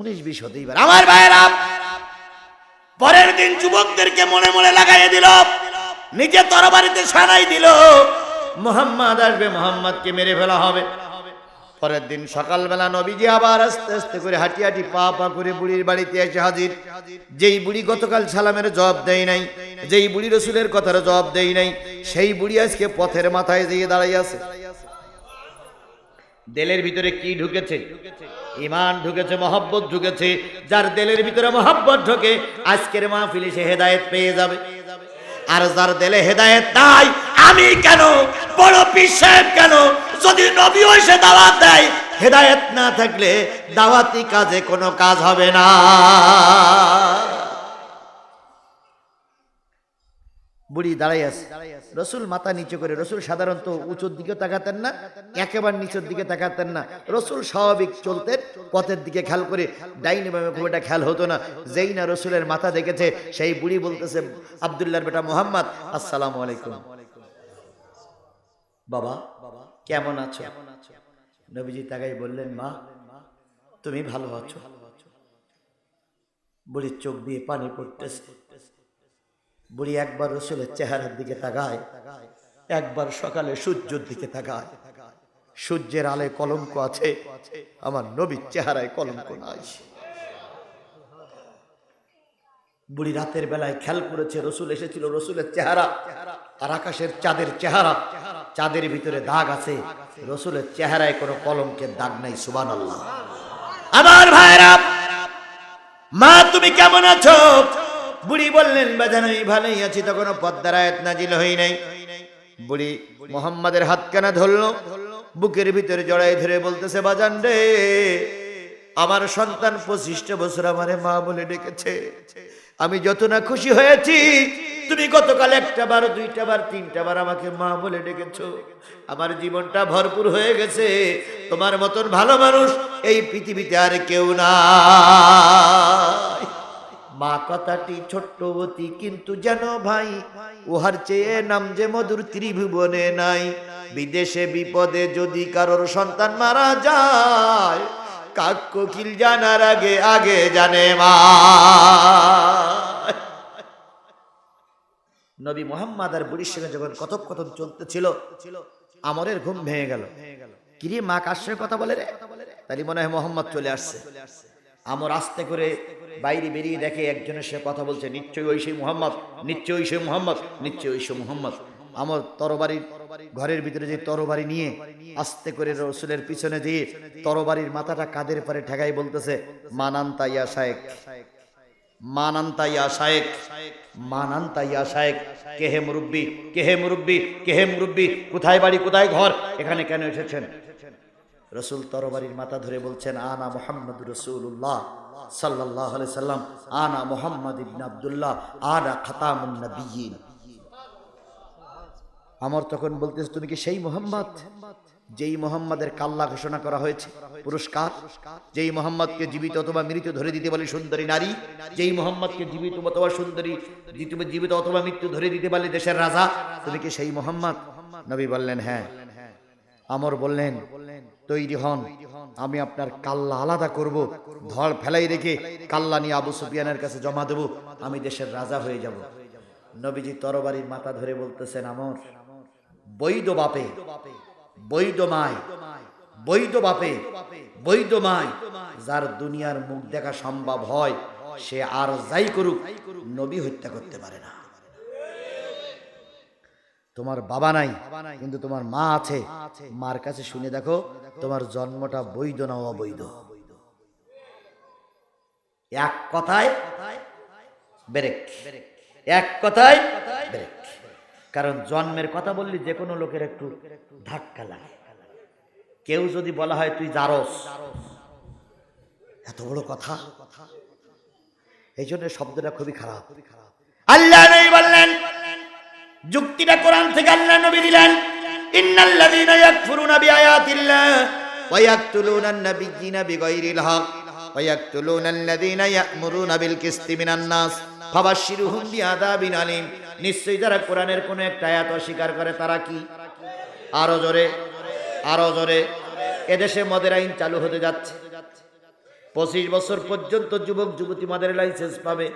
উনিশ, বিশ হতেই পারে। আমার ভাইয়েরা, পরের দিন যুবকদেরকে মনে মনে লাগাইয়ে দিল, নিজে তরবারিতে সানাই দিল, মোহাম্মদ আসবে, মোহাম্মদকে মেরে ফেলা হবে। পরের দিন সকালবেলা নবীজি আবার আস্তে আস্তে করে হাঁটি হাঁটি পা পা করে বুড়ির বাড়িতে এসে হাজির। যেই বুড়ি গতকাল সালামের জবাব দেয় নাই, যেই বুড়ি রসুলের কথার জবাব দেয় নাই, সেই বুড়ি আজকে পথের মাথায় দিয়ে দাঁড়াই আছে। দেলের ভিতরে কি ঢুকেছে? ইমান ঢুকেছে, মহব্বত ঢুকেছে। যার দেলের ভিতরে মহব্বত ঢুকে, আজকের মাহফিলে সে হেদায়েত পেয়ে যাবে। আর যার দেলে হেদায়েত নাই, আমি কেন? বড় পীর কেন? যদি নবীও এসে দাওয়াত দেয়, হেদায়েত না থাকলে দাওয়াতি কাজে কোনো কাজ হবে না। বুড়ি দাঁড়াই আছে। রসুল মাথা নিচু করে, রসুল সাধারণত উঁচুর দিকে তাকাতেন না, একেবারে নিচের দিকে তাকাতেন না। রসুল স্বাভাবিক চলতেন, পথের দিকে খেয়াল করে ডাইনি বামে খুব একটা খেয়াল হতো না। যেই না রসুলের মাথা দেখেছে, সেই বুড়ি বলতেছে আবদুল্লাহর বেটা মোহাম্মদ, আসসালামু আলাইকুম। বাবা বাবা কেমন আছো? নবীজি তাকাই বললেন, মা, তুমি ভালো আছো? বুড়ির চোখ দিয়ে পানি পড়তেছে। বুড়ি একবার রসুলের চেহারার দিকে তাকায়, একবার সকালে সূর্যের দিকে তাকায়। সূর্যের আলে কলঙ্ক আছে, আমার নবীর চেহারায় কলঙ্ক নাই। বুড়ি রাতের বেলায় খেয়াল করেছে, রসুল এসেছিল রসুলের চেহারা, আর আকাশের চাঁদের চেহারা, চাঁদের ভিতরে দাগ আছে। রসুলের চেহারায় কোনো কলঙ্কের দাগ নাই সুবান আল্লাহ আমার ভাইরা, মা, তুমি কেমন আছো? বুড়ি বললেন, বাজান, আমি ভালোই আছি তখন পদ্মার আয়াত নাজিল হই নাই। বুড়ি মোহাম্মদের হাতখানা ধরলো, বুকের ভিতরে জড়াই ধরে বলতেছে, বাজান রে, আমার সন্তান পঁচিশটা বছর আমারে মা বলে ডেকেছে। আমি যত না খুশি হয়েছি, তুমি গতকাল একটা বার, দুইটা বার, তিনটা বার আমাকে মা বলে ডেকেছো। আমার জীবনটা ভরপুর হয়ে গেছে। তোমার মতন ভালো মানুষ এই পৃথিবীতে আর কেউ না মা কথাটি ছোট্টবতী কিন্তু যেন ভাই, উহার চেয়ে নাম যে মধুর ত্রিভুবনে নাই। বিদেশে বিপদে যদি কারোর সন্তান মারা যায়, কাক কোকিল জানার আগে আগে জানে মা। নবী মোহাম্মদ আর বুড়ির সঙ্গে যখন কথক কথোপকথন চলতেছিল, আমরের ঘুম ভেঙে গেল। কিরে মা, কার সঙ্গে কথা বলে রে? তাই মনে হয় মোহাম্মদ চলে আসছে। আমর আস্তে করে বাইরে বেরিয়ে দেখে একজনের সে কথা বলছে, নিশ্চয়ই ওই সেই মোহাম্মদ, নিশ্চয়ই সেই মোহাম্মদ, নিশ্চয়ই ওই সেই মোহাম্মদ। আমর তরবারি ঘরের ভিতরে যে তরবারি নিয়ে আস্তে করে রসুলের পিছনে দিয়ে তরবারির মাথাটা কাদের পরে ঠেকাই বলতেছে, মানান্তা ইয়া শায়েক। মানান্তা ইয়া শায়েক। মানান্তা ইয়া শায়েক। কেহে মুরব্বি? কেহে মুরব্বি? কেহে মুরব্বি? কোথায় বাড়ি, কোথায় ঘর? এখানে কেন এসেছেন? রসুল তরবারির মাথা ধরে বলছেন, আনা মোহাম্মদ রসুল্লাহ সাল্লাহ সাল্লাম, আনা মোহাম্মদ ইবন আবদুল্লাহ, আনা খাতামুন নবিয়িন আমার তখন বলতেছে, তুমি কি সেই মোহাম্মদ যেই মোহাম্মদের কাল্লা ঘোষণা করা হয়েছে? পুরস্কার? যেই মোহাম্মদকে জীবিত অথবা মৃত ধরে দিতে বলে সুন্দরী নারী? যেই মোহাম্মদকে জীবিত অথবা সুন্দরী জীবিত অথবা মৃত্যু ধরে দিতে বলে দেশের রাজা? তুমি কি সেই মোহাম্মদ? নবী বললেন হ্যাঁ। আমর বললেন তৈরি হন। আমি আপনার কাল্লা আলাদা করব। ধর ফেলাই রেখে কাল্লা নিয়ে আবু সুফিয়ানের কাছে জমা দেব। আমি দেশের রাজা হয়ে যাব। নবীজি তরবারির মাথা ধরে বলতেছেন, আমর, বৈধ বাপে, বৈধ মায়, বৈধ বাপে, বৈধ মায়, যার দুনিয়ার মুখ দেখা সম্ভব হয়, সে আর যাই করুক, নবী হত্যা করতে পারে না। তোমার বাবা নাই, কিন্তু তোমার মা আছে। মার কাছে শুনে দেখো, তোমার জন্মটা বৈধ না অবৈধ। এক কথায় এক কথায় কারণ জন্মের কথা বললি যে কোনো লোকের একটু ধাক্কা লাগে। কেউ যদি বলা হয় তুই জারস। এত বড় কথা। এই জন্য শব্দটা খুবই খারাপ। আল্লাহ বললেন যুক্তিটা কোরআন থেকে আল্লাহ নবী দিলেন। ইন্নাল্লাযীনা ইয়াকফুরুনা বিআয়াতিল্লাহ ওয়া আন-নাবিয়্যিনা বিগাইরিল হক ওয়া ইয়া'মুরুনা বিল কিসতি মিনান নাস বিআযাবিন আলীম। নিশ্চয়ই যারা কোরআনের কোন একটা আয়াত অস্বীকার করে, তারা কি? আরও জোরে আরও জোরে। এদেশে মদের আইন চালু হতে যাচ্ছে। পঁচিশ বছর পর্যন্ত যুবক যুবতী মদের লাইসেন্স পাবে।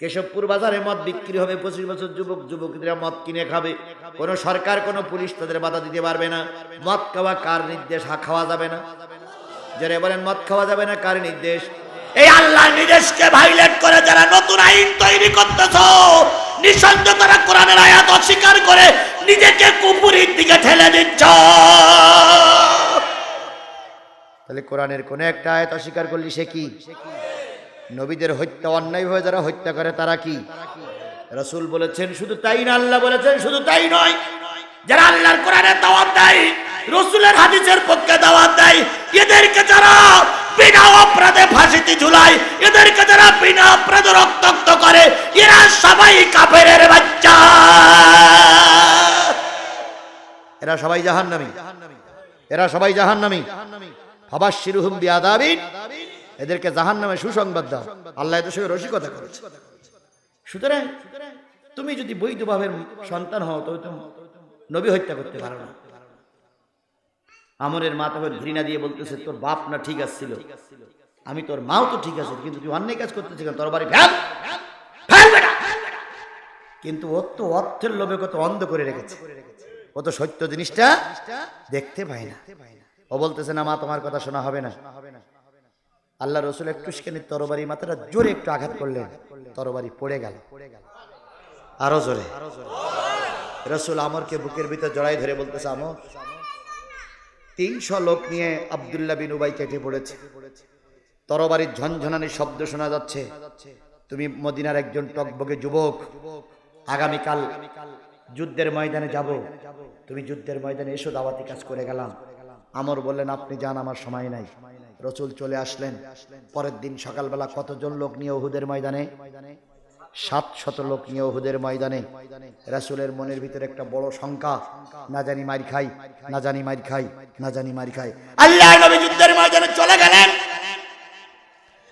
কেশবপুর বাজারে মদ বিক্রি হবে পঁচিশ বছর যুবক যুবতীরা মদ কিনে খাবে। কোনো সরকার কোনো পুলিশ তাদের বাধা দিতে পারবে না। মদ খাওয়া কার নির্দেশ? খাওয়া যাবে না। যারা বলেন মদ খাওয়া যাবে না কার নির্দেশ? এই আল্লাহ নির্দেশকে ভাইলেট করে যারা নতুন আইন তৈরি করতেছ নিঃসন্দেহ তারা কোরআনের আয়াত অস্বীকার করে নিজেকে কুপুরির দিকে ঠেলে দিচ্ছ। তাহলে কোরআনের কোন একটা আয়াত অস্বীকার করলি সে কি? নবীদের হত্যা অন্যায়ভাবে যারা হত্যা করে, তারা কি? রসুল বলেছেন, শুধু তাই না, আল্লাহ বলেছেন, শুধু তাই নয়। যারা আল্লাহর কোরআনের দাওয়াত দেয়, রসুলের হাদিসের পক্ষে দাওয়াত দেয়, এদেরকে যারা বিনা অপরাধে ফাঁসিতে ঝুলায়, এদেরকে যারা বিনা অপরাধে রক্তাক্ত করে, এরা সবাই কাফেরের বাচ্চা। এরা সবাই জাহান্নামী। এরা সবাই জাহান্নামী। হবাস শিরুহুম এদেরকে জাহান্নামে সুসংবাদ দাও। আল্লাহ এদের সঙ্গে রসিকতা করেছে। সুতরাং তুমি যদি বৈধ ভাবের সন্তান হও, তবে তুমি নবী হত্যা করতে পারো না। আমরের মা তখন ঘৃণা দিয়ে বলতেছে, তোর বাপ না ঠিক আসছিল। আমি তোর মাও তো ঠিক আছে, কিন্তু তুই অন্যায় কাজ করতেছি কেন? তোর বাড়ি কিন্তু ও তো অর্থের লোভে কত অন্ধ করে রেখেছে। ও তো সত্য জিনিসটা দেখতে পায় না। ও বলতেছে, না মা, তোমার কথা শোনা হবে না। আল্লাহ রসুল একটু সেখানে তরবারি মাথাটা জোরে একটু আঘাত করলেন। তরবারি পড়ে গেল। আরও জোরে। রসুল আমরকে বুকের ভিতর জড়াই ধরে বলতেছে আমর তিনশো লোক নিয়ে আবদুল্লাহ বিন উবাই কেটে পড়েছে। তরবারির ঝনঝনানি শব্দ শোনা যাচ্ছে। তুমি মদিনার একজন টকবগে যুবক। আগামীকাল যুদ্ধের ময়দানে যাব। তুমি যুদ্ধের ময়দানে এসো, দাওয়াতি কাজ করে গেলাম। আমর বললেন, আপনি যান, আমার সময় নাই। রসুল চলে আসলেন। পরের দিন সকালবেলা কতজন লোক নিয়ে ওহুদের ময়দানে? সাত শত লোক নিয়ে ওহুদের ময়দানে। রাসুলের মনের ভিতরে একটা বড় শঙ্কা, না জানি মারি খাই, না জানি মারি খাই, না জানি মারি খাই। আল্লাহ নবী যুদ্ধের ময়দানে চলে গেলেন।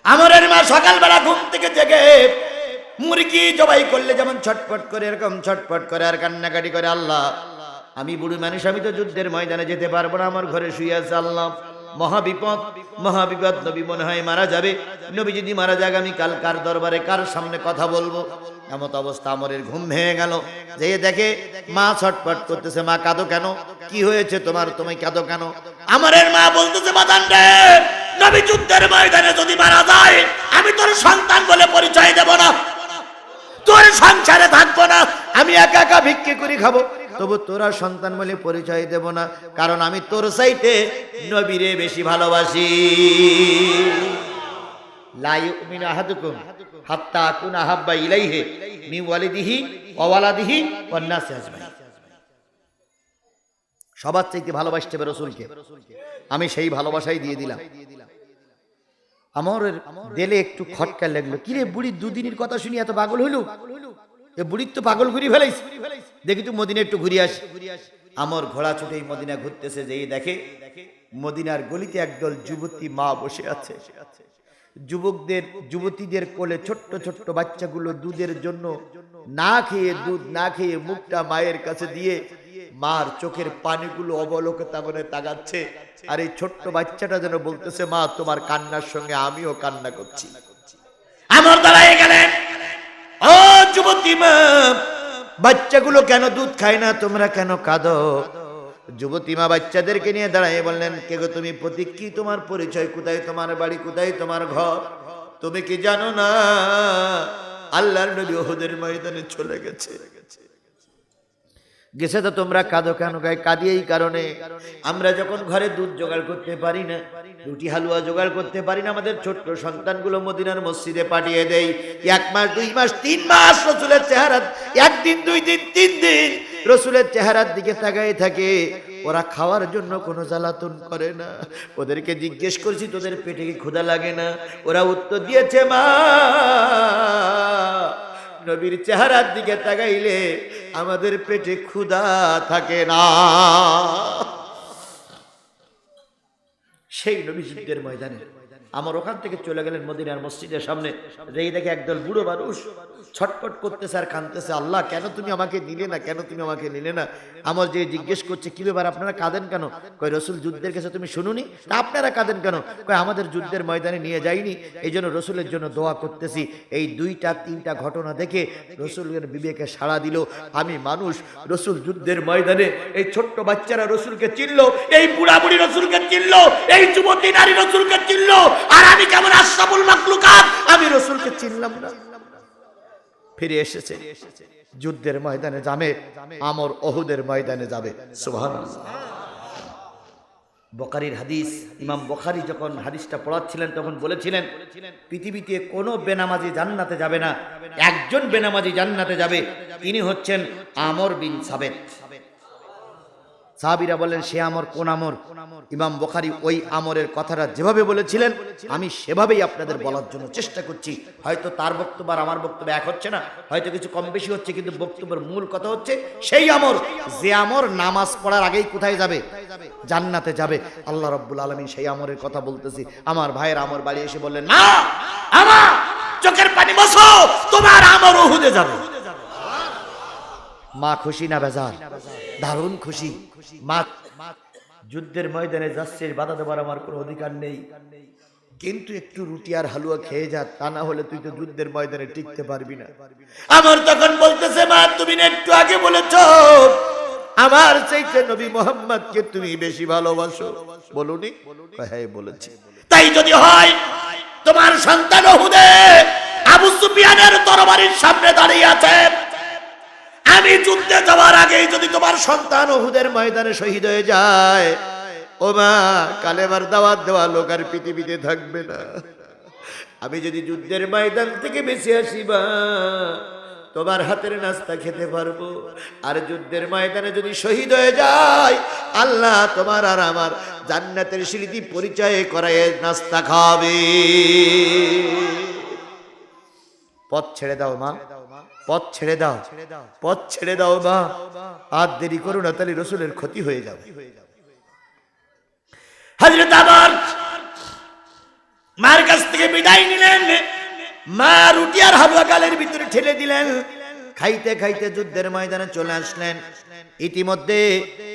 আমরের মা সকালবেলা ঘুম থেকে জেগে মুরগি জবাই করলে যেমন ছটপট করে, এরকম ছটপট করে আর কান্নাকাটি করে, আল্লাহ আমি বুড়ি মানুষ, আমি তো যুদ্ধের ময়দানে যেতে পারব না, আমার ঘরে শুয়ে আছে আল্লাহ। মহাবিপদ মহাবিপদ, নবী মনে হয় মারা যাবে। নবী যদি মারা যাক, আমি কাল কার দরবারে, কার সামনে কথা বলব? এমত অবস্থা আমরের ঘুম ভেঙে গেল। যে দেখে মা ছটপট করতেছে, মা কাঁদো কেন? কি হয়েছে তোমার? তুমি কাঁদো কেন? আমারের মা বলতেছে নবী যুদ্ধের ময়দানে যদি মারা যায়, আমি তোর সন্তান বলে পরিচয় দেব না। তোর সংসারে থাকব না। আমি একা একা ভিক্ষে করে খাব। তবু তোরা সন্তান বলে পরিচয় দেব না, কারণ আমি তোর সাইতে নবীরে বেশি ভালোবাসি। সবার চাইতে ভালোবাসতে হবে রসুলকে। আমি সেই ভালোবাসাই দিয়ে দিলাম। আমার দেলে একটু খটকা লাগল। কিরে বুড়ি দুদিনের কথা শুনি এত পাগল হইল? এ বুড়ির তো পাগল ঘুরি ফেলাইস দেখি তুই মদিনা একটু ঘুরে আসি। আমার ঘোড়া ছুটে মদিনা ঘুরতেছে, যেই দেখে মদিনার গলিতে একদল যুবতী মা বসে আছে। যুবকদের, যুবতীদের কোলে ছোট্ট ছোট্ট বাচ্চাগুলো দুধের জন্য না খেয়ে, দুধ না খেয়ে মুখটা মায়ের কাছে দিয়ে মার চোখের পানিগুলো অবলোকে তাগাচ্ছে আর এই ছোট্ট বাচ্চাটা যেন বলতেছে, মা, তোমার কান্নার সঙ্গে আমিও কান্না করছি। আমার দাঁড়ায় গেলেন। ও যুবতী মা বাচ্চাগুলো কেন দুধ খায় না, তোমরা কেন কাঁদো? যুবতী মা বাচ্চাদেরকে নিয়ে দাঁড়ায় বললেন, কে গো তুমি প্রতীক? কি তোমার পরিচয়? কোথায় তোমার বাড়ি? কোথায় তোমার ঘর? তুমি কি জানো না? আল্লাহর নবী ওহুদের ময়দানে চলে গেছে। গেছে তো তোমরা কাঁদো কেন? গায়ে কাঁদি এই কারণে। আমরা যখন ঘরে দুধ জোগাড় করতে পারি না রুটি হালুয়া জোগাড় করতে পারি না, আমাদের ছোট্ট সন্তানগুলো মদিনার মসজিদে পাঠিয়ে দেই। এক মাস, দুই মাস, তিন মাস রসুলের চেহারা, একদিন, দুই দিন, তিন দিন রসুলের চেহারার দিকে তাকাই থাকে। ওরা খাওয়ার জন্য কোনো জ্বালাতন করে না। ওদেরকে জিজ্ঞেস করছি, তোদের পেটে কি ক্ষুধা লাগে না? ওরা উত্তর দিয়েছে, মা। নবীর চেহারার দিকে তাকাইলে আমাদের পেটে ক্ষুধা থাকে না। সেই নবী যুদ্ধের ময়দানে আমার ওখান থেকে চলে গেলেন মদিনার মসজিদের সামনে। যেই দেখে একদল বুড়ো মানুষ ছটপট করতেছে আর কাঁদতেছে, আল্লাহ, কেন তুমি আমাকে নিলে না? কেন তুমি আমাকে নিলে না? আমার যে জিজ্ঞেস করছে, কি ব্যাপার, আপনারা কাঁদেন কেন? কয়, রসুল যুদ্ধের কাছে তুমি শুনুনি? তা আপনারা কাঁদেন কেন? কয়, আমাদের যুদ্ধের ময়দানে নিয়ে যাইনি, এই জন্য রসুলের জন্য দোয়া করতেছি। এই দুইটা, তিনটা ঘটনা দেখে রসুলের বিবেকে সাড়া দিল, আমি মানুষ, রসুল যুদ্ধের ময়দানে এই ছোট্ট বাচ্চারা রসুলকে চিনলো, এই বুড়া বুড়ি রসুলকে চিনলো, এই যুবতী নারী রসুলকে চিনলো আর আমি কেমন আশরাফুল মাকলুকাত আমি রসুলকে চিনলাম না। ফিরে এসেছে। যুদ্ধের ময়দানে যাবে। আমর অহুদের ময়দানে যাবে। সুবহানাল্লাহ। বকারির হাদিস, ইমাম বখারি যখন হাদিসটা পড়াচ্ছিলেন, তখন বলেছিলেন, পৃথিবীতে কোনো বেনামাজি জান্নাতে যাবে না। একজন বেনামাজি জান্নাতে যাবে। তিনি হচ্ছেন আমর বিন সাবেত। সাহাবিরা বলেন সে আমর, কোন আমর? ইমাম বখারি ওই আমরের কথাটা যেভাবে বলেছিলেন, আমি সেভাবেই আপনাদের বলার জন্য চেষ্টা করছি। হয়তো তার বক্তব্য আর আমার বক্তব্য এক হচ্ছে না, হয়তো কিছু কম বেশি হচ্ছে, কিন্তু বক্তব্যের মূল কথা হচ্ছে, সেই আমর, যে আমর নামাজ পড়ার আগেই কোথায় যাবে? জান্নাতে যাবে। আল্লাহ রব্বুল আলমী সেই আমরের কথা বলতেছি। আমার ভাইয়ের আমর বাড়ি এসে বললেন, না, আমার চোখের পানি বসো, তোমার আমর ওহুদে যাবে। মা খুশি না বেজার? দারুণ খুশি। মা যুদ্ধের ময়দানে যাচ্ছে বাধা দেওয়ার আমার কোনো অধিকার নেই। কিন্তু একটু রুটি আর হালুয়া খেয়ে যা, তা না হলে তুই তো যুদ্ধের ময়দানে টিকতে পারবি না। আমার তখন বলতেছে, মা, তুমি একটু আগে বলেছ, আমার চাইতে নবী মোহাম্মদকে তুমি বেশি ভালোবাসো। বলুনি? হ্যাঁ বলেছি। তাই যদি হয়, তোমার সন্তান হুদে আবু সুফিয়ানের তরবারির সামনে দাঁড়িয়ে আছে। আমি যুদ্ধে যাওয়ার আগেই যদি তোমার সন্তান ওহুদের ময়দানে শহীদ হয়ে যায় ও মা কালেমার দাওয়াত দেওয়া লোক আর পৃথিবীতে থাকবে না। আমি যদি যুদ্ধের ময়দান থেকে বেঁচে আসি বা তোমার হাতের নাস্তা খেতে পারব। আর যুদ্ধের ময়দানে যদি শহীদ হয়ে যায়, আল্লাহ তোমার আর আমার জান্নাতের স্মৃতি পরিচয় করায় নাস্তা খাবে। পথ ছেড়ে দাও, মা। পথ ছেড়ে দাও। পথ ছেড়ে দাও মা আর দেরি করো না, তাহলে রসুলের ক্ষতি হয়ে যাবে। হাজরত আবার মার কাছ থেকে বিদায় নিলেন। মা রুটি আর হালুয়া গালের ভিতরে ঠেলে দিলেন। খাইতে খাইতে যুদ্ধের ময়দানে চলে আসলেন। ইতিমধ্যে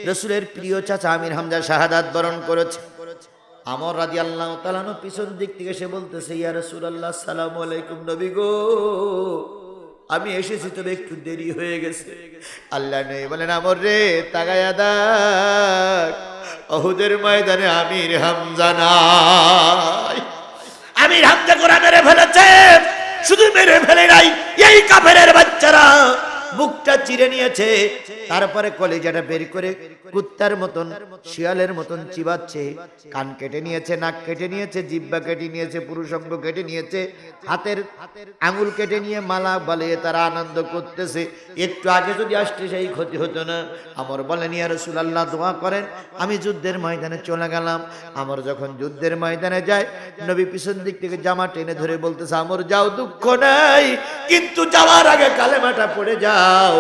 রসুলের প্রিয় চাচা আমির হামজা শাহাদাত বরণ করেছে। আমর রাজি আল্লাহ তালানো পিছন দিক থেকে সে বলতেছে, ইয়া রসুল আল্লাহ সালাম আলাইকুম নবী গো। আমি এসেছি, তবে একটু দেরি হয়ে গেছে। আল্লাহ নেই বলেন, আমর রে তাগায়া দাগ অহুদের ময়দানে আমির হামজা নাই। আমির হামজা করে মেরে ফেলেছে, শুধু মেরে ফেলে নাই, এই কাফেরের বাচ্চারা মুখটা চিরে নিয়েছে। তারপরে কলেজাটা বের করে কুত্তার মতন, শিয়ালের মতন চিবাচ্ছে। কান কেটে নিয়েছে, নাক কেটে নিয়েছে, জিব্বা কেটে নিয়েছে, পুরুষঙ্গ কেটে নিয়েছে, হাতের আঙুল কেটে নিয়ে মালা বালিয়ে তারা আনন্দ করতেছে। একটু আগে যদি আসতে সেই ক্ষতি হতো না। আমার বলেন, ইয়া রসুল আল্লাহ দোয়া করেন, আমি যুদ্ধের ময়দানে চলে গেলাম। আমার যখন যুদ্ধের ময়দানে যায়, নবী পিছন দিক থেকে জামা টেনে ধরে বলতেছে, আমার, যাও, দুঃখ নাই, কিন্তু যাওয়ার আগে কালেমাটা পড়ে যাও।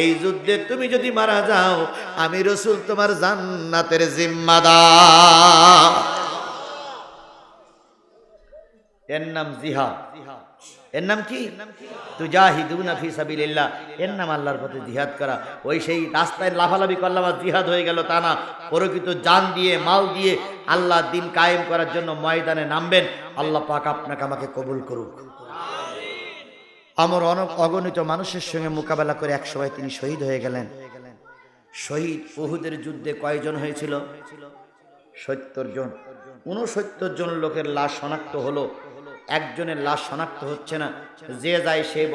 এই যুদ্ধে তুমি যদি মারা যাও, আমি রসুল তোমার জান্নাতের জিম্মাদার। এর নাম জিহাদ। এর নাম কি? ফি সাবিলিল্লাহ। এর নাম আল্লাহর পথে জিহাদ করা। ওই সেই রাস্তায় লাফালাফি করলাম আর জিহাদ হয়ে গেল তা না। প্রকৃত জান দিয়ে, মাল দিয়ে আল্লাহ দিন কায়েম করার জন্য ময়দানে নামবেন। আল্লাহ পাক আপনাকে আমাকে কবুল করুক। আমার অনেক অগণিত মানুষের সঙ্গে মোকাবেলা করে এক সময় তিনি শহীদ হয়ে গেলেন। শহীদ উহুদের যুদ্ধে কয়জন হয়েছিল? সত্তর জন। উনসত্তর জন লোকের লাশ শনাক্ত হলো। একজনের লাশ শনাক্ত হচ্ছে না। যে যায় সে